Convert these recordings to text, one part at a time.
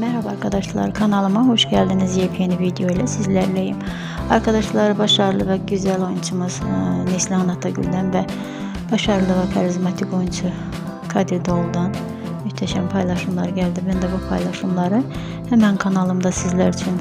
Merhaba arkadaşlar kanalıma hoş geldiniz. Yepyeni video ile sizlerleyim. Arkadaşlar başarılı ve güzel oyuncumuz e, Neslihan Atagül'den ve başarılı ve karizmatik oyuncu Kadir Doğulu'dan muhteşem paylaşımlar geldi. Ben de bu paylaşımları hemen kanalımda sizler için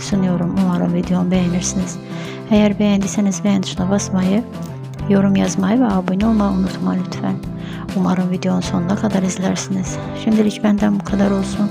sunuyorum. Umarım videomu beğenirsiniz. Eğer beğendiyseniz beğen tuşuna basmayı, yorum yazmayı ve abone olmayı unutma lütfen. Umarım videonun sonuna kadar izlersiniz. Şimdilik benden bu kadar olsun.